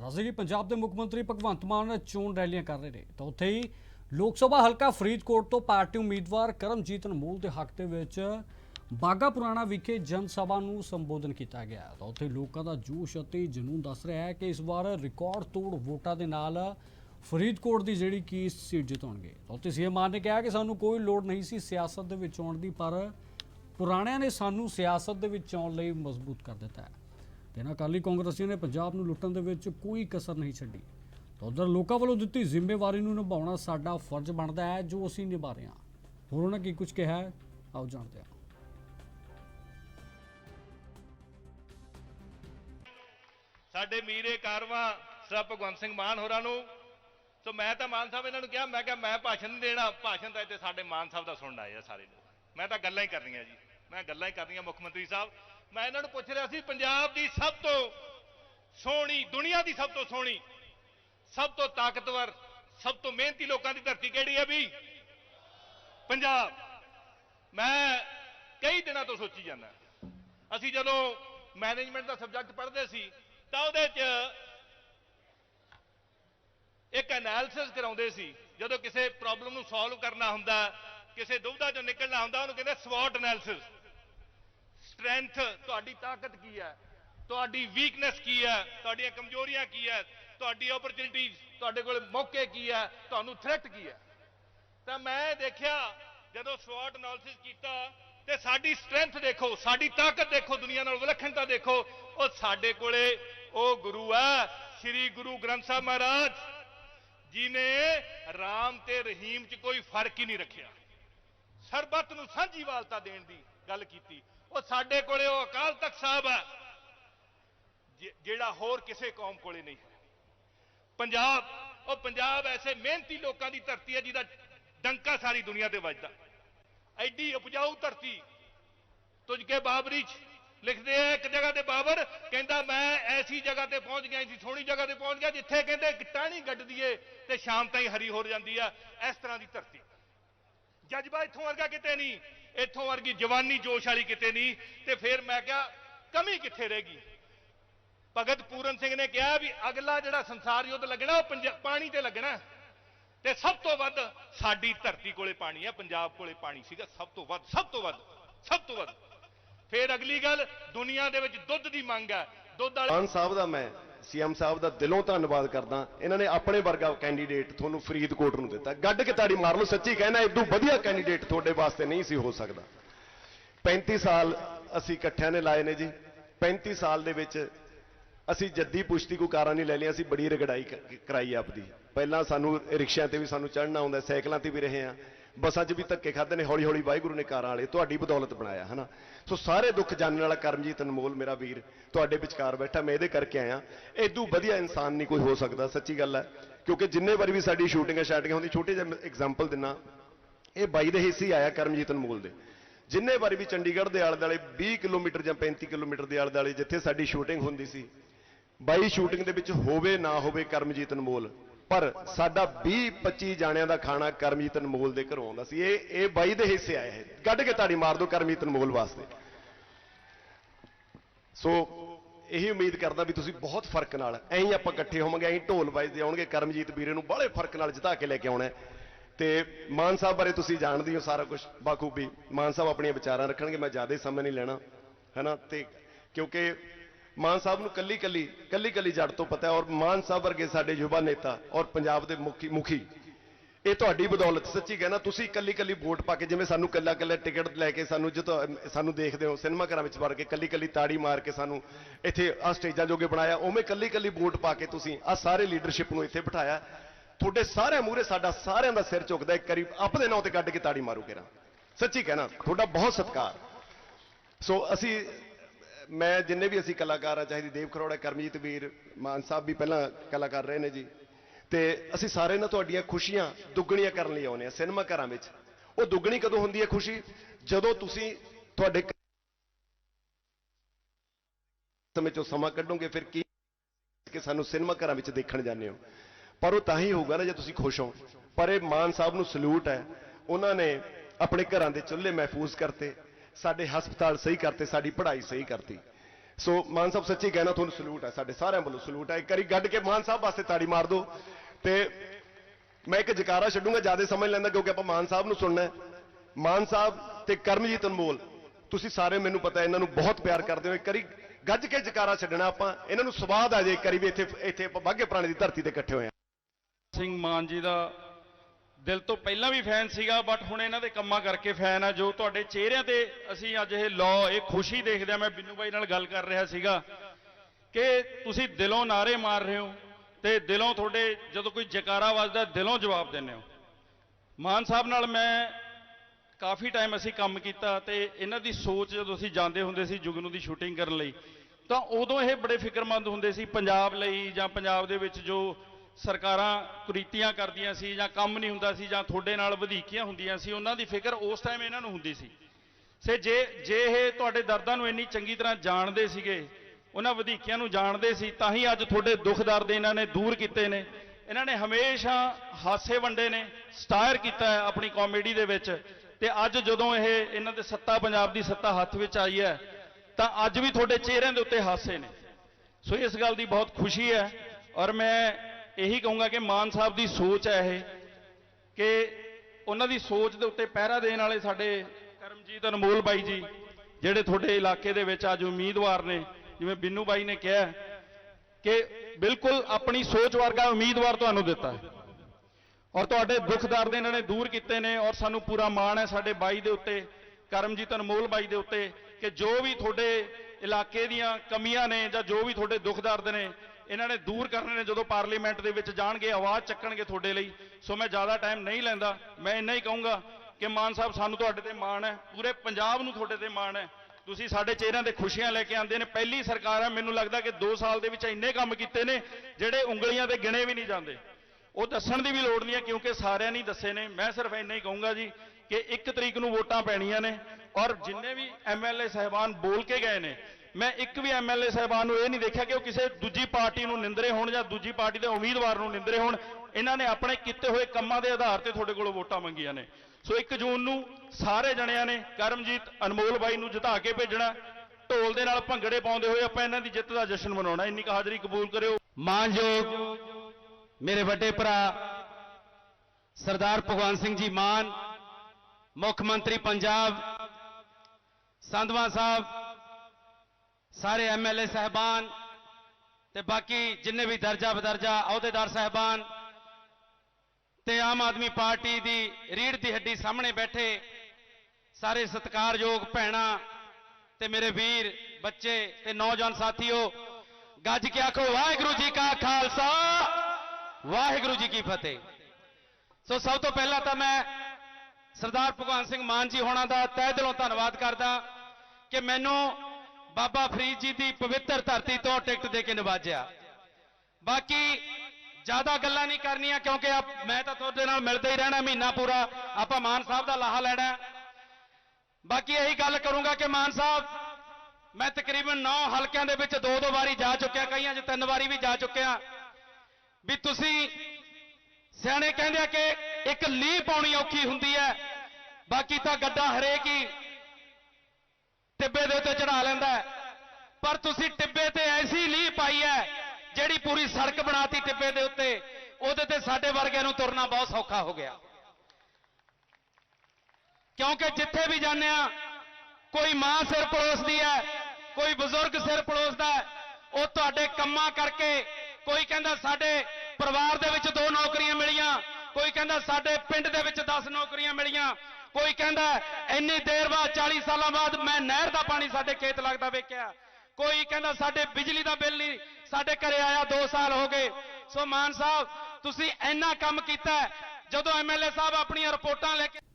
ਰਾਜੇ ਜੀ ਪੰਜਾਬ ਦੇ ਮੁੱਖ ਮੰਤਰੀ ਭਗਵੰਤ ਮਾਨ ਚੋਣ ਰੈਲੀਆਂ ਕਰ ਰਹੇ ਨੇ। ਤਾਂ ਉੱਥੇ ਹੀ ਲੋਕ ਸਭਾ ਹਲਕਾ ਫਰੀਦਕੋਟ ਤੋਂ ਪਾਰਟੀ ਉਮੀਦਵਾਰ ਕਰਮਜੀਤ ਅਨਮੋਲ ਦੇ ਹੱਕ ਦੇ ਵਿੱਚ ਬਾਗਾ ਪੁਰਾਣਾ ਵਿਖੇ ਜਨ ਸਭਾ ਨੂੰ ਸੰਬੋਧਨ ਕੀਤਾ ਗਿਆ। ਤਾਂ ਉੱਥੇ ਲੋਕਾਂ ਦਾ ਜੋਸ਼ ਅਤੇ ਜਨੂਨ ਦੱਸ ਰਿਹਾ ਹੈ ਕਿ ਇਸ ਵਾਰ ਰਿਕਾਰਡ ਤੋੜ ਵੋਟਾਂ ਦੇ ਨਾਲ ਫਰੀਦਕੋਟ ਦੀ ਜਿਹੜੀ ਕੀ ਸੀਟ ਜਿਤਾਉਣਗੇ ਤਾਂ ਉੱਥੇ ਸੀਐਮ ਮਾਨ ਨੇ ਕਿਹਾ ਕਿ ਸਾਨੂੰ ਕੋਈ ਲੋੜ ਨਹੀਂ ਸੀ ਸਿਆਸਤ ਦੇ ਵਿੱਚ ਆਉਣ ਦੀ, ਪਰ ਪੁਰਾਣਿਆਂ ਨੇ ਸਾਨੂੰ ਸਿਆਸਤ ਦੇ ਵਿੱਚ ਆਉਣ ਲਈ ਮਜ਼ਬੂਤ ਕਰ ਦਿੱਤਾ ਹੈ। ਤੇ ਨਾ ਅਕਾਲੀ ਕਾਂਗਰਸੀਆਂ ਨੇ ਪੰਜਾਬ ਨੂੰ ਲੁੱਟਣ ਦੇ ਵਿੱਚ ਕੋਈ ਕਸਰ ਨਹੀਂ ਛੱਡੀ। ਤਾਂ ਉਧਰ ਲੋਕਾਂ ਵੱਲੋਂ ਦਿੱਤੀ ਜ਼ਿੰਮੇਵਾਰੀ ਨੂੰ ਨਿਭਾਉਣਾ ਸਾਡਾ ਫਰਜ਼ ਬਣਦਾ ਹੈ, ਜੋ ਅਸੀਂ ਨਿਭਾ ਰਹੇ ਹਾਂ। ਹੋਰ ਉਹਨਾਂ ਕੀ ਕੁਝ ਕਿਹਾ ਆਓ ਜਾਣਦੇ ਹਾਂ। ਸਾਡੇ ਮੀਰੇ ਕਾਰਵਾ, ਸਰ ਭਗਵੰਤ ਸਿੰਘ ਮਾਨ ਹੋਰਾਂ ਨੂੰ। ਸੋ ਮੈਂ ਤਾਂ ਮਾਨ ਸਾਹਿਬ ਇਹਨਾਂ ਨੂੰ ਕਿਹਾ, ਮੈਂ ਕਿਹਾ ਮੈਂ ਭਾਸ਼ਣ ਦੇਣਾ, ਭਾਸ਼ਣ ਤਾਂ ਇੱਥੇ ਸਾਡੇ ਮਾਨ ਸਾਹਿਬ ਦਾ ਸੁਣਨ ਆਏ ਸਾਰੇ ਲੋਕ। ਮੈਂ ਤਾਂ ਗੱਲਾਂ ਹੀ ਕਰਨੀਆਂ ਜੀ। ਮੈਂ ਗੱਲਾਂ ਹੀ ਕਰਨੀਆਂ ਮੁੱਖ ਮੰਤਰੀ ਸਾਹਿਬ। ਮੈਂ ਇਹਨਾਂ ਨੂੰ ਪੁੱਛ ਰਿਹਾ ਸੀ, ਪੰਜਾਬ ਦੀ ਸਭ ਤੋਂ ਸੋਹਣੀ, ਦੁਨੀਆ ਦੀ ਸਭ ਤੋਂ ਸੋਹਣੀ, ਸਭ ਤੋਂ ਤਾਕਤਵਰ, ਸਭ ਤੋਂ ਮਿਹਨਤੀ ਲੋਕਾਂ ਦੀ ਧਰਤੀ ਕਿਹੜੀ ਹੈ ਵੀ ਪੰਜਾਬ। ਮੈਂ ਕਈ ਦਿਨਾਂ ਤੋਂ ਸੋਚੀ ਜਾਂਦਾ। ਅਸੀਂ ਜਦੋਂ ਮੈਨੇਜਮੈਂਟ ਦਾ ਸਬਜੈਕਟ ਪੜ੍ਹਦੇ ਸੀ, ਤਾਂ ਉਹਦੇ 'ਚ ਇੱਕ ਐਨਾਲਿਸਿਸ ਕਰਾਉਂਦੇ ਸੀ, ਜਦੋਂ ਕਿਸੇ ਪ੍ਰੋਬਲਮ ਨੂੰ ਸੋਲਵ ਕਰਨਾ ਹੁੰਦਾ, ਕਿਸੇ ਦੁਵਿਧਾ ਚੋਂ ਨਿਕਲਣਾ ਹੁੰਦਾ, ਉਹਨੂੰ ਕਹਿੰਦੇ ਸਵੌਟ ਐਨਾਲਿਸਿਸ ਸਟਰੈਂਥ ਤੁਹਾਡੀ ਤਾਕਤ ਕੀ ਹੈ? ਤੁਹਾਡੀ ਵੀਕਨੈਸ ਕੀ ਹੈ? ਤੁਹਾਡੀਆਂ ਕਮਜ਼ੋਰੀਆਂ ਕੀ ਹੈ? ਤੁਹਾਡੀ ਓਪਰਚੁਨਿਟੀਜ਼ ਤੁਹਾਡੇ ਕੋਲ ਮੌਕੇ ਕੀ ਹੈ? ਤੁਹਾਨੂੰ ਥ੍ਰੈਟ ਕੀ ਹੈ? ਤਾਂ ਮੈਂ ਦੇਖਿਆ, ਜਦੋਂ ਸਵੌਟ ਐਨਾਲਿਸਿਸ ਕੀਤਾ, ਤੇ ਸਾਡੀ ਸਟਰੈਂਥ ਦੇਖੋ, ਸਾਡੀ ਤਾਕਤ ਦੇਖੋ, ਦੁਨੀਆ ਨਾਲ ਵਿਲੱਖਣਤਾ ਦੇਖੋ, ਉਹ ਸਾਡੇ ਕੋਲੇ ਉਹ ਗੁਰੂ ਹੈ, ਸ੍ਰੀ ਗੁਰੂ ਗ੍ਰੰਥ ਸਾਹਿਬ ਮਹਾਰਾਜ, ਜਿਨੇ ਰਾਮ ਤੇ ਰਹੀਮ 'ਚ ਕੋਈ ਫ਼ਰਕ ਹੀ ਨਹੀਂ ਰੱਖਿਆ। ਸਰਬੱਤ ਨੂੰ ਸਾਂਝੀ ਵਾਲਤਾ ਦੇਣ ਦੀ ਗੱਲ ਕੀਤੀ। ਉਹ ਸਾਡੇ ਕੋਲੇ ਉਹ ਅਕਾਲ ਤਖਤ ਸਾਹਿਬ ਹੈ ਜਿਹੜਾ ਹੋਰ ਕਿਸੇ ਕੌਮ ਕੋਲੇ ਨਹੀਂ ਹੈ ਪੰਜਾਬ, ਉਹ ਪੰਜਾਬ ਐਸੇ ਮਿਹਨਤੀ ਲੋਕਾਂ ਦੀ ਧਰਤੀ ਹੈ ਜਿਹਦਾ ਡੰਕਾ ਸਾਰੀ ਦੁਨੀਆ ਤੇ ਵੱਜਦਾ। ਐਡੀ ਉਪਜਾਊ ਧਰਤੀ ਤੁਝ ਕੇ ਬਾਬਰੀ ਚ ਲਿਖਦੇ ਆ, ਇੱਕ ਜਗ੍ਹਾ ਤੇ ਬਾਬਰ ਕਹਿੰਦਾ, ਮੈਂ ਐਸੀ ਜਗ੍ਹਾ ਤੇ ਪਹੁੰਚ ਗਿਆ ਸੀ ਸੋਹਣੀ ਜਗ੍ਹਾ ਤੇ ਪਹੁੰਚ ਗਿਆ, ਜਿੱਥੇ ਕਹਿੰਦੇ ਇੱਕ ਟਾਹਣੀ ਗੱਡ ਦੀਏ ਤੇ ਸ਼ਾਮ ਤਾਈਂ ਹਰੀ ਹੋ ਜਾਂਦੀ ਆ। ਇਸ ਤਰ੍ਹਾਂ ਦੀ ਧਰਤੀ। ਜਜ਼ਬਾ ਇੱਥੋਂ ਵਰਗਾ ਕਿਤੇ ਨਹੀਂ। ਇੱਥੋਂ ਵਰਗੀ ਜਵਾਨੀ ਜੋਸ਼ ਵਾਲੀ ਕਿਤੇ ਨਹੀਂ, ਤੇ ਫਿਰ ਮੈਂ ਕਿਹਾ, ਕਮੀ ਕਿੱਥੇ ਰਹਿ ਗਈ? ਭਗਤ ਪੂਰਨ ਸਿੰਘ ਨੇ ਕਿਹਾ ਵੀ ਅਗਲਾ ਜਿਹੜਾ ਸੰਸਾਰ ਯੁੱਧ ਲੱਗਣਾ, ਉਹ ਪੰਜਾ- ਪਾਣੀ ਤੇ ਲੱਗਣਾ। ਤੇ ਸਭ ਤੋਂ ਵੱਧ ਸਾਡੀ ਧਰਤੀ ਕੋਲੇ ਪਾਣੀ ਹੈ ਪੰਜਾਬ ਕੋਲੇ ਪਾਣੀ ਸੀਗਾ, ਸਭ ਤੋਂ ਵੱਧ, ਸਭ ਤੋਂ ਵੱਧ, ਸਭ ਤੋਂ ਵੱਧ। ਫਿਰ ਅਗਲੀ ਗੱਲ, ਦੁਨੀਆ ਦੇ ਵਿੱਚ ਦੁੱਧ ਦੀ ਮੰਗ ਹੈ ਦੁੱਧ ਵਾਲੇ ਮਾਨ ਸਾਹਿਬ ਦਾ ਮੈਂ, ਸੀਐਮ ਸਾਹਿਬ ਦਾ ਦਿਲੋਂ ਧੰਨਵਾਦ ਕਰਦਾ। ਇਹਨਾਂ ਨੇ ਆਪਣੇ ਵਰਗਾ ਕੈਂਡੀਡੇਟ ਤੁਹਾਨੂੰ ਫਰੀਦਕੋਟ ਨੂੰ ਦਿੱਤਾ। ਗੱਡ ਕੇ ਤਾੜੀ ਮਾਰ ਲਓ, ਸੱਚੀ ਕਹਿਣਾ ਇਦੋਂ ਵਧੀਆ ਕੈਂਡੀਡੇਟ ਤੁਹਾਡੇ ਵਾਸਤੇ ਨਹੀਂ ਸੀ ਹੋ ਸਕਦਾ। 35 ਸਾਲ ਅਸੀਂ ਇਕੱਠਿਆਂ ਨੇ ਲਾਏ ਨੇ ਜੀ। 35 ਸਾਲ ਦੇ ਵਿੱਚ ਅਸੀਂ ਜੱਦੀ ਪੁਸ਼ਤੀ ਕੋ ਕਾਰਾਂ ਨਹੀਂ ਲੈ ਲਈਆਂ, ਅਸੀਂ ਬੜੀ ਰਗੜਾਈ ਕਰਾਈ ਆਪਦੀ। ਪਹਿਲਾਂ ਸਾਨੂੰ ਰਿਕਸ਼ਿਆਂ ਤੇ ਵੀ ਸਾਨੂੰ ਚੜ੍ਹਨਾ ਆਉਂਦਾ, ਸਾਈਕਲਾਂ ਤੇ ਵੀ ਰਹੇ ਆ ਬੱਸਾਂ 'ਚ ਵੀ ਧੱਕੇ ਖਾਦੇ ਨੇ ਹੌਲੀ ਹੌਲੀ ਵਾਹਿਗੁਰੂ ਨੇ ਕਾਰਾਂ ਵਾਲੇ ਤੁਹਾਡੀ ਬਦੌਲਤ ਬਣਾਇਆ, ਹਨਾ? ਸੋ ਸਾਰੇ ਦੁੱਖ ਜਾਣਨ ਵਾਲਾ ਕਰਮਜੀਤ ਅਨਮੋਲ, ਮੇਰਾ ਵੀਰ, ਤੁਹਾਡੇ ਵਿਚਕਾਰ ਬੈਠਾ, ਮੈਂ ਇਹਦੇ ਕਰਕੇ ਆਇਆ। ਇਦੋਂ ਵਧੀਆ ਇਨਸਾਨ ਨਹੀਂ ਕੋਈ ਹੋ ਸਕਦਾ, ਸੱਚੀ ਗੱਲ ਹੈ। ਕਿਉਂਕਿ ਜਿੰਨੇ ਵਾਰੀ ਵੀ ਸਾਡੀ ਸ਼ੂਟਿੰਗਾਂ ਸ਼ਾਟਿੰਗਾਂ ਹੁੰਦੀ ਛੋਟੇ ਜਿਹਾ ਐਗਜ਼ਾਮਪਲ ਦਿੰਨਾ, ਇਹ ਬਾਈ ਦੇ ਹਿੱਸੇ ਆਇਆ ਕਰਮਜੀਤ ਅਨਮੋਲ ਦੇ। ਜਿੰਨੇ ਵਾਰੀ ਵੀ ਚੰਡੀਗੜ੍ਹ ਦੇ ਆਲੇ ਦੁਆਲੇ 20 ਕਿਲੋਮੀਟਰ ਜਾਂ 35 ਕਿਲੋਮੀਟਰ ਦੇ ਆਲੇ ਦੁਆਲੇ ਜਿੱਥੇ ਸਾਡੀ ਸ਼ੂਟਿੰਗ ਹੁੰਦੀ ਸੀ, ਬਾਈ ਸ਼ੂਟਿੰਗ ਦੇ ਵਿੱਚ ਹੋਵੇ, ਨਾ ਹੋਵੇ ਕਰਮਜੀਤ ਅਨਮੋਲ ਪਰ ਸਾਡਾ 20 25 ਜਾਣਿਆਂ ਦਾ ਖਾਣਾ ਕਰਮਜੀਤ ਅਨਮੋਲ ਦੇ ਘਰੋਂ ਆਉਂਦਾ ਸੀ। ਇਹ ਇਹ ਬਾਈ ਦੇ ਹਿੱਸੇ ਆਇਆ ਹੈ ਕੱਢ ਕੇ ਤਾੜੀ ਮਾਰ ਦਿਓ ਕਰਮਜੀਤ ਅਨਮੋਲ ਵਾਸਤੇ। ਸੋ ਇਹੀ ਉਮੀਦ ਕਰਦਾ ਵੀ ਤੁਸੀਂ ਬਹੁਤ ਫ਼ਰਕ ਨਾਲ ਐਂ ਆਪਾਂ ਇਕੱਠੇ ਹੋਵਾਂਗੇ ਐਂ ਹੀ ਢੋਲ ਵੱਜਦੇ ਆਉਣਗੇ, ਕਰਮਜੀਤ ਵੀਰੇ ਨੂੰ ਬੜੇ ਫ਼ਰਕ ਨਾਲ ਜਿਤਾ ਕੇ ਲੈ ਕੇ ਆਉਣਾ ਤੇ ਮਾਨ ਸਾਹਿਬ ਬਾਰੇ ਤੁਸੀਂ ਜਾਣਦੇ ਹੋ ਸਾਰਾ ਕੁਝ ਬਾਖੂਬੀ ਮਾਨ ਸਾਹਿਬ ਆਪਣੀਆਂ ਵਿਚਾਰਾਂ ਰੱਖਣਗੇ, ਮੈਂ ਜ਼ਿਆਦਾ ਸਮਾਂ ਨਹੀਂ ਲੈਣਾ, ਹੈਨਾ? ਤੇ ਕਿਉਂਕਿ ਮਾਨ ਸਾਹਿਬ ਨੂੰ ਕੱਲੀ ਕੱਲੀ ਕੱਲੀ ਕੱਲੀ ਜੜ ਤੋਂ ਪਤਾ ਹੈ ਔਰ ਮਾਨ ਸਾਹਿਬ ਵਰਗੇ ਸਾਡੇ ਯੁਵਾ ਨੇਤਾ ਔਰ ਪੰਜਾਬ ਦੇ ਮੁਖੀ ਮੁਖੀ। ਇਹ ਤੁਹਾਡੀ ਬਦੌਲਤ, ਸੱਚੀ ਕਹਿਣਾ, ਤੁਸੀਂ ਕੱਲੀ ਕੱਲੀ ਵੋਟ ਪਾ ਕੇ ਜਿਵੇਂ ਸਾਨੂੰ ਕੱਲਾ ਕੱਲਾ ਟਿਕਟ ਲੈ ਕੇ ਸਾਨੂੰ ਜਦੋਂ ਸਾਨੂੰ ਦੇਖਦੇ ਹੋ, ਸਿਨੇਮਾ ਘਰਾਂ ਵਿੱਚ ਵੜ ਕੇ ਕੱਲੀ ਕੱਲੀ ਤਾੜੀ ਮਾਰ ਕੇ ਸਾਨੂੰ ਇੱਥੇ ਆ ਸਟੇਜਾਂ ਜੋਗੇ ਬਣਾਇਆ, ਉਵੇਂ ਕੱਲੀ ਕੱਲੀ ਵੋਟ ਪਾ ਕੇ ਤੁਸੀਂ ਆ ਸਾਰੇ ਲੀਡਰਸ਼ਿਪ ਨੂੰ ਇੱਥੇ ਬਿਠਾਇਆ। ਤੁਹਾਡੇ ਸਾਰਿਆਂ ਮੂਹਰੇ ਸਾਡਾ ਸਾਰਿਆਂ ਦਾ ਸਿਰ ਝੁਕਦਾ ਇੱਕ ਵਾਰੀ ਆਪਦੇ ਨਾਂ ਤੇ ਕੱਢ ਕੇ ਤਾੜੀ ਮਾਰੋ ਕਿਰਾ ਸੱਚੀ ਕਹਿਣਾ, ਤੁਹਾਡਾ ਬਹੁਤ ਸਤਿਕਾਰ। ਸੋ ਅਸੀਂ ਮੈਂ ਜਿੰਨੇ ਵੀ ਅਸੀਂ ਕਲਾਕਾਰ ਆ, ਚਾਹੇ ਦੀ ਦੇਵ ਖਰੋੜਾ, ਕਰਮਜੀਤ ਵੀਰ, ਮਾਨ ਸਾਹਿਬ ਵੀ ਪਹਿਲਾਂ ਕਲਾਕਾਰ ਰਹੇ ਨੇ ਜੀ, ਤੇ ਅਸੀਂ ਸਾਰੇ ਨਾ ਤੁਹਾਡੀਆਂ ਖੁਸ਼ੀਆਂ ਦੁੱਗਣੀਆਂ ਕਰਨ ਲਈ ਆਉਨੇ ਆ ਸਿਨੇਮਾ ਘਰਾਂ ਵਿੱਚ। ਉਹ ਦੁੱਗਣੀ ਕਦੋਂ ਹੁੰਦੀ ਹੈ ਖੁਸ਼ੀ? ਜਦੋਂ ਤੁਸੀਂ ਤੁਹਾਡੇ ਸਮੇਂ ਚੋਂ ਸਮਾਂ ਕੱਢੋਗੇ, ਫਿਰ ਕੀ ਕਿ ਸਾਨੂੰ ਸਿਨੇਮਾ ਘਰਾਂ ਵਿੱਚ ਦੇਖਣ ਜਾਂਦੇ ਹੋ? ਪਰ ਉਹ ਤਾਂ ਹੀ ਹੋਊਗਾ ਨਾ ਜੇ ਤੁਸੀਂ ਖੁਸ਼ ਹੋ। ਪਰ ਇਹ ਮਾਨ ਸਾਹਿਬ ਨੂੰ ਸਲੂਟ ਹੈ। ਉਹਨਾਂ ਨੇ ਆਪਣੇ ਘਰਾਂ ਦੇ ਚੁੱਲ੍ਹੇ ਮਹਿਫੂਜ਼ ਕਰਤੇ। ਸਾਡੇ ਹਸਪਤਾਲ ਸਹੀ ਕਰਤੇ, ਸਾਡੀ ਪੜ੍ਹਾਈ ਸਹੀ ਕਰਤੀ। ਸੋ ਮਾਨ ਸਾਹਿਬ, ਸੱਚੀ ਕਹਿਣਾ, ਤੁਹਾਨੂੰ ਸਲੂਟ ਹੈ, ਸਾਡੇ ਸਾਰਿਆਂ ਵੱਲੋਂ ਸਲੂਟ ਹੈ। ਇੱਕ ਵਾਰੀ ਗੱਡ ਕੇ ਮਾਨ ਸਾਹਿਬ ਵਾਸਤੇ ਤਾੜੀ ਮਾਰ ਦਿਓ। ਤੇ ਮੈਂ ਇੱਕ ਜਕਾਰਾ ਛੱਡੂੰਗਾ, ਜ਼ਿਆਦਾ ਸਮਝ ਲੈਂਦਾ, ਕਿਉਂਕਿ ਆਪਾਂ ਮਾਨ ਸਾਹਿਬ ਨੂੰ ਸੁਣਨਾ ਹੈ। ਮਾਨ ਸਾਹਿਬ ਤੇ ਕਰਮਜੀਤ ਅਨਮੋਲ, ਤੁਸੀਂ ਸਾਰੇ ਮੈਨੂੰ ਪਤਾ, ਇਹਨਾਂ ਨੂੰ ਬਹੁਤ ਪਿਆਰ ਕਰਦੇ ਹੋ। ਇੱਕ ਵਾਰੀ ਗੱਜ ਕੇ ਜਕਾਰਾ ਛੱਡਣਾ ਆਪਾਂ, ਇਹਨਾਂ ਨੂੰ ਸਵਾਦ ਆ ਜੇ ਕਰੀ ਵੀ ਇੱਥੇ ਇੱਥੇ ਆਪਾਂ ਬਾਘੇ ਪੁਰਾਣੇ ਦੀ ਧਰਤੀ ਤੇ ਇਕੱਠੇ ਹੋਏ ਹਾਂ। ਸਿੰਘ ਮਾਨ ਜੀ ਦਾ ਦਿਲ ਤੋਂ ਪਹਿਲਾਂ ਵੀ ਫੈਨ ਸੀਗਾ ਬਟ ਹੁਣ ਇਹਨਾਂ ਦੇ ਕੰਮਾਂ ਕਰਕੇ ਫੈਨ ਆ, ਜੋ ਤੁਹਾਡੇ ਚਿਹਰਿਆਂ ਤੇ ਅਸੀਂ ਅੱਜ ਇਹ ਲੋ ਇਹ ਖੁਸ਼ੀ ਦੇਖਦੇ ਆ, ਮੈਂ ਬਿੰਨੂ ਬਾਈ ਨਾਲ ਗੱਲ ਕਰ ਰਿਹਾ ਸੀਗਾ ਕਿ ਤੁਸੀਂ ਦਿਲੋਂ ਨਾਰੇ ਮਾਰ ਰਹੇ ਹੋ ਤੇ ਦਿਲੋਂ ਤੁਹਾਡੇ ਜਦੋਂ ਕੋਈ ਜਕਾਰਾ ਵੱਜਦਾ, ਦਿਲੋਂ ਜਵਾਬ ਦਿੰਦੇ ਹੋ। ਮਾਨ ਸਾਹਿਬ ਨਾਲ ਮੈਂ ਕਾਫੀ ਟਾਈਮ ਅਸੀਂ ਕੰਮ ਕੀਤਾ ਤੇ ਇਹਨਾਂ ਦੀ ਸੋਚ ਜਦੋਂ ਅਸੀਂ ਜਾਂਦੇ ਹੁੰਦੇ ਸੀ ਜੁਗਨੂ ਦੀ ਸ਼ੂਟਿੰਗ ਕਰਨ ਲਈ, ਤਾਂ ਉਦੋਂ ਇਹ ਬੜੇ ਫਿਕਰਮੰਦ ਹੁੰਦੇ ਸੀ, ਪੰਜਾਬ ਲਈ ਜਾਂ ਪੰਜਾਬ ਦੇ ਵਿੱਚ ਜੋ ਸਰਕਾਰਾਂ ਕੁਰੀਤੀਆਂ ਕਰਦੀਆਂ ਸੀ ਜਾਂ ਕੰਮ ਨਹੀਂ ਹੁੰਦਾ ਸੀ ਜਾਂ ਤੁਹਾਡੇ ਨਾਲ ਵਧੀਕੀਆਂ ਹੁੰਦੀਆਂ ਸੀ, ਉਹਨਾਂ ਦੀ ਫਿਕਰ ਉਸ ਟਾਈਮ ਇਹਨਾਂ ਨੂੰ ਹੁੰਦੀ ਸੀ। ਸੇ ਜੇ ਜੇ ਇਹ ਤੁਹਾਡੇ ਦਰਦਾਂ ਨੂੰ ਇੰਨੀ ਚੰਗੀ ਤਰ੍ਹਾਂ ਜਾਣਦੇ ਸੀਗੇ, ਉਹਨਾਂ ਵਧੀਕੀਆਂ ਨੂੰ ਜਾਣਦੇ ਸੀ, ਤਾਂ ਹੀ ਅੱਜ ਤੁਹਾਡੇ ਦੁੱਖ ਦਰਦ ਇਹਨਾਂ ਨੇ ਦੂਰ ਕੀਤੇ ਨੇ। ਇਹਨਾਂ ਨੇ ਹਮੇਸ਼ਾ ਹਾਸੇ ਵੰਡੇ ਨੇ, ਸਟਾਇਰ ਕੀਤਾ ਹੈ ਆਪਣੀ ਕਾਮੇਡੀ ਦੇ ਵਿੱਚ। ਤੇ ਅੱਜ ਜਦੋਂ ਇਹ ਇਹਨਾਂ ਦੇ ਸੱਤਾ, ਪੰਜਾਬ ਦੀ ਸੱਤਾ ਹੱਥ ਵਿੱਚ ਆਈ ਹੈ, ਤਾਂ ਅੱਜ ਵੀ ਤੁਹਾਡੇ ਚਿਹਰਿਆਂ ਦੇ ਉੱਤੇ ਹਾਸੇ ਨੇ। ਸੋ ਇਸ ਗੱਲ ਦੀ ਬਹੁਤ ਖੁਸ਼ੀ ਹੈ ਔਰ ਮੈਂ ਇਹੀ ਕਹੂੰਗਾ ਕਿ ਮਾਨ ਸਾਹਿਬ ਦੀ ਸੋਚ ਹੈ ਇਹ, ਕਿ ਉਹਨਾਂ ਦੀ ਸੋਚ ਦੇ ਉੱਤੇ ਪਹਿਰਾ ਦੇਣ ਵਾਲੇ ਸਾਡੇ ਕਰਮਜੀਤ ਅਨਮੋਲ ਬਾਈ ਜੀ, ਜਿਹੜੇ ਤੁਹਾਡੇ ਇਲਾਕੇ ਦੇ ਵਿੱਚ ਅੱਜ ਉਮੀਦਵਾਰ ਨੇ, ਜਿਵੇਂ ਬਿੰਨੂ ਬਾਈ ਨੇ ਕਿਹਾ ਕਿ ਬਿਲਕੁਲ ਆਪਣੀ ਸੋਚ ਵਰਗਾ ਉਮੀਦਵਾਰ ਤੁਹਾਨੂੰ ਦਿੱਤਾ ਹੈ। ਔਰ ਤੁਹਾਡੇ ਦੁੱਖ ਦਰਦ ਇਹਨਾਂ ਨੇ ਦੂਰ ਕੀਤੇ ਨੇ, ਔਰ ਸਾਨੂੰ ਪੂਰਾ ਮਾਣ ਹੈ ਸਾਡੇ ਬਾਈ ਦੇ ਉੱਤੇ, ਕਰਮਜੀਤ ਅਨਮੋਲ ਬਾਈ ਦੇ ਉੱਤੇ, ਕਿ ਜੋ ਵੀ ਤੁਹਾਡੇ ਇਲਾਕੇ ਦੀਆਂ ਕਮੀਆਂ ਨੇ ਜਾਂ ਜੋ ਵੀ ਤੁਹਾਡੇ ਦੁੱਖ ਦਰਦ ਨੇ ਇਹਨਾਂ ਨੇ ਦੂਰ ਕਰਨੇ ਨੇ ਜਦੋਂ ਪਾਰਲੀਮੈਂਟ ਦੇ ਵਿੱਚ ਜਾਣਗੇ, ਆਵਾਜ਼ ਚੱਕਣਗੇ ਤੁਹਾਡੇ ਲਈ। ਸੋ ਮੈਂ ਜ਼ਿਆਦਾ ਟਾਈਮ ਨਹੀਂ ਲੈਂਦਾ। ਮੈਂ ਇੰਨਾ ਹੀ ਕਹੂੰਗਾ ਕਿ ਮਾਨ ਸਾਹਿਬ ਸਾਨੂੰ ਤੁਹਾਡੇ ਤੇ ਮਾਣ ਹੈ। ਪੂਰੇ ਪੰਜਾਬ ਨੂੰ ਤੁਹਾਡੇ ਤੇ ਮਾਣ ਹੈ। ਤੁਸੀਂ ਸਾਡੇ ਚਿਹਰਿਆਂ ਤੇ ਖੁਸ਼ੀਆਂ ਲੈ ਕੇ ਆਉਂਦੇ ਨੇ। ਪਹਿਲੀ ਸਰਕਾਰ ਹੈ। ਮੈਨੂੰ ਲੱਗਦਾ ਕਿ 2 ਸਾਲ ਦੇ ਵਿੱਚ ਇੰਨੇ ਕੰਮ ਕੀਤੇ ਨੇ, ਜਿਹੜੇ ਉਂਗਲੀਆਂ ਤੇ ਗਿਣੇ ਵੀ ਨਹੀਂ ਜਾਂਦੇ। ਉਹ ਦੱਸਣ ਦੀ ਵੀ ਲੋੜ ਨਹੀਂ ਹੈ, ਕਿਉਂਕਿ ਸਾਰਿਆਂ ਨੇ ਦੱਸੇ ਨੇ। ਮੈਂ ਸਿਰਫ ਇੰਨਾ ਹੀ ਕਹੂੰਗਾ ਜੀ ਕਿ 1 ਤਰੀਕ ਨੂੰ ਵੋਟਾਂ ਪੈਣੀਆਂ ਨੇ ਔਰ ਜਿੰਨੇ ਵੀ ਐਮਐਲਏ ਸਹਿਬਾਨ ਬੋਲ ਕੇ ਗਏ ਨੇ ਮੈਂ ਇੱਕ ਵੀ ਐਮਐਲਏ ਸਾਹਿਬਾਨ ਨੂੰ ਇਹ ਨਹੀਂ ਦੇਖਿਆ ਕਿ ਉਹ ਕਿਸੇ ਦੂਜੀ ਪਾਰਟੀ ਨੂੰ ਨਿੰਦਰੇ ਹੋਣ ਜਾਂ ਦੂਜੀ ਪਾਰਟੀ ਦੇ ਉਮੀਦਵਾਰ ਨੂੰ ਨਿੰਦਰੇ ਹੋਣ। ਇਹਨਾਂ ਨੇ ਆਪਣੇ ਕੀਤੇ ਹੋਏ ਕੰਮਾਂ ਦੇ ਆਧਾਰ ਤੇ ਤੁਹਾਡੇ ਕੋਲੋਂ ਵੋਟਾਂ ਮੰਗੀਆਂ ਨੇ। ਸੋ 1 ਜੂਨ ਨੂੰ ਸਾਰੇ ਜਣਿਆਂ ਨੇ ਕਰਮਜੀਤ ਅਨਮੋਲ ਬਾਈ ਨੂੰ ਜਿਤਾ ਕੇ ਭੇਜਣਾ। ਢੋਲ ਦੇ ਨਾਲ ਭੰਗੜੇ ਪਾਉਂਦੇ ਹੋਏ ਆਪਾਂ ਇਹਨਾਂ ਦੀ ਜਿੱਤ ਦਾ ਜਸ਼ਨ ਮਨਾਉਣਾ। ਇੰਨੀ ਕੁ ਹਾਜ਼ਰੀ ਕਬੂਲ ਕਰਿਓ। ਮਾਨਯੋਗ ਮੇਰੇ ਵੱਡੇ ਭਰਾ ਸਰਦਾਰ ਭਗਵੰਤ ਸਿੰਘ ਜੀ ਮਾਨ, ਮੁੱਖ ਮੰਤਰੀ ਪੰਜਾਬ, ਸੰਧਵਾ ਸਾਹਿਬ ਸਾਰੇ ਐਮਐਲਏ ਸਹਿਬਾਨ ਤੇ ਬਾਕੀ ਜਿੰਨੇ ਵੀ ਦਰਜਾ ਬਦਰਜਾ ਅਹੁਦੇਦਾਰ ਸਹਿਬਾਨ ਤੇ ਆਮ ਆਦਮੀ ਪਾਰਟੀ ਦੀ ਰੀੜ ਦੀ ਹੱਡੀ ਸਾਹਮਣੇ ਬੈਠੇ, ਸਾਰੇ ਸਤਿਕਾਰਯੋਗ ਭੈਣਾਂ ਤੇ ਮੇਰੇ ਵੀਰ, ਬੱਚੇ ਤੇ ਨੌਜਵਾਨ ਸਾਥੀਓ, ਗੱਜ ਕੇ ਆਖੋ, ਵਾਹਿਗੁਰੂ ਜੀ ਕਾ ਖਾਲਸਾ, ਵਾਹਿਗੁਰੂ ਜੀ ਕੀ ਫਤਿਹ। ਸੋ ਸਭ ਤੋਂ ਪਹਿਲਾਂ ਤਾਂ ਮੈਂ ਸਰਦਾਰ ਭਗਵੰਤ ਸਿੰਘ ਮਾਨ ਜੀ ਹੋਣਾ ਦਾ ਤਹਿ ਦਿਲੋਂ ਧੰਨਵਾਦ ਕਰਦਾ ਕਿ ਮੈਨੂੰ ਬਾਬਾ ਫਰੀਦ ਜੀ ਦੀ ਪਵਿੱਤਰ ਧਰਤੀ ਤੋਂ ਟਿਕਟ ਦੇ ਕੇ ਨਿਵਾਜਿਆ। ਬਾਕੀ ਜ਼ਿਆਦਾ ਗੱਲਾਂ ਨਹੀਂ ਕਰਨੀਆਂ ਕਿਉਂਕਿ ਮੈਂ ਤਾਂ ਤੁਹਾਡੇ ਨਾਲ ਮਿਲਦਾ ਹੀ ਰਹਿਣਾ ਮਹੀਨਾ ਪੂਰਾ। ਆਪਾਂ ਮਾਨ ਸਾਹਿਬ ਦਾ ਲਾਹਾ ਲੈਣਾ ਬਾਕੀ ਇਹੀ ਗੱਲ ਕਰੂੰਗਾ ਕਿ ਮਾਨ ਸਾਹਿਬ, ਮੈਂ ਤਕਰੀਬਨ 9 ਹਲਕਿਆਂ ਦੇ ਵਿੱਚ ਦੋ ਦੋ ਵਾਰੀ ਜਾ ਚੁੱਕਿਆ, ਕਈਆਂ 'ਚ ਤਿੰਨ ਵਾਰੀ ਵੀ ਜਾ ਚੁੱਕਿਆ। ਵੀ ਤੁਸੀਂ ਸਿਆਣੇ ਕਹਿੰਦੇ ਆ ਕਿ ਇੱਕ ਲੀਹ ਪਾਉਣੀ ਔਖੀ ਹੁੰਦੀ ਹੈ। ਬਾਕੀ ਤਾਂ ਗੱਡਾ ਹਰੇਕ ਹੀ ਟਿੱਬੇ ਦੇ ਉੱਤੇ ਚੜਾ ਲੈਂਦਾ ਪਰ ਤੁਸੀਂ ਟਿੱਬੇ ਤੇ ਐਸੀ ਲੀਹ ਪਾਈ ਹੈ, ਜਿਹੜੀ ਪੂਰੀ ਸੜਕ ਬਣਾਤੀ ਟਿੱਬੇ ਦੇ ਉੱਤੇ, ਉਹਦੇ ਤੇ ਸਾਡੇ ਵਰਗਿਆਂ ਨੂੰ ਤੁਰਨਾ ਬਹੁਤ ਸੌਖਾ ਹੋ ਗਿਆ। ਕਿਉਂਕਿ ਜਿੱਥੇ ਵੀ ਜਾਂਦੇ ਆ ਕੋਈ ਮਾਂ ਸਿਰ ਪਲੋਸਦੀ ਹੈ, ਕੋਈ ਬਜ਼ੁਰਗ ਸਿਰ ਪਲੋਸਦਾ ਉਹ ਤੁਹਾਡੇ ਕੰਮਾਂ ਕਰਕੇ ਕੋਈ ਕਹਿੰਦਾ ਸਾਡੇ ਪਰਿਵਾਰ ਦੇ ਵਿੱਚ ਦੋ ਨੌਕਰੀਆਂ ਮਿਲੀਆਂ, ਕੋਈ ਕਹਿੰਦਾ ਸਾਡੇ ਪਿੰਡ ਦੇ ਵਿੱਚ 10 ਨੌਕਰੀਆਂ ਮਿਲੀਆਂ ਕੋਈ ਕਹਿੰਦਾ ਇੰਨੀ ਦੇਰ ਬਾਅਦ 40 ਸਾਲਾਂ ਬਾਅਦ ਮੈਂ ਨਹਿਰ ਦਾ ਪਾਣੀ ਸਾਡੇ ਖੇਤ ਲੱਗਦਾ ਵੇਖਿਆ ਕੋਈ ਕਹਿੰਦਾ ਸਾਡੇ ਬਿਜਲੀ ਦਾ ਬਿੱਲ ਨਹੀਂ, ਸਾਡੇ ਘਰੇ ਆਇਆ 2 ਸਾਲ ਹੋ ਗਏ ਸੋ ਮਾਨ ਸਾਹਿਬ, ਤੁਸੀਂ ਇੰਨਾ ਕੰਮ ਕੀਤਾ ਹੈ। ਜਦੋਂ ਐਮਐਲਏ ਸਾਹਿਬ ਆਪਣੀਆਂ ਰਿਪੋਰਟਾਂ ਲੈ ਕੇ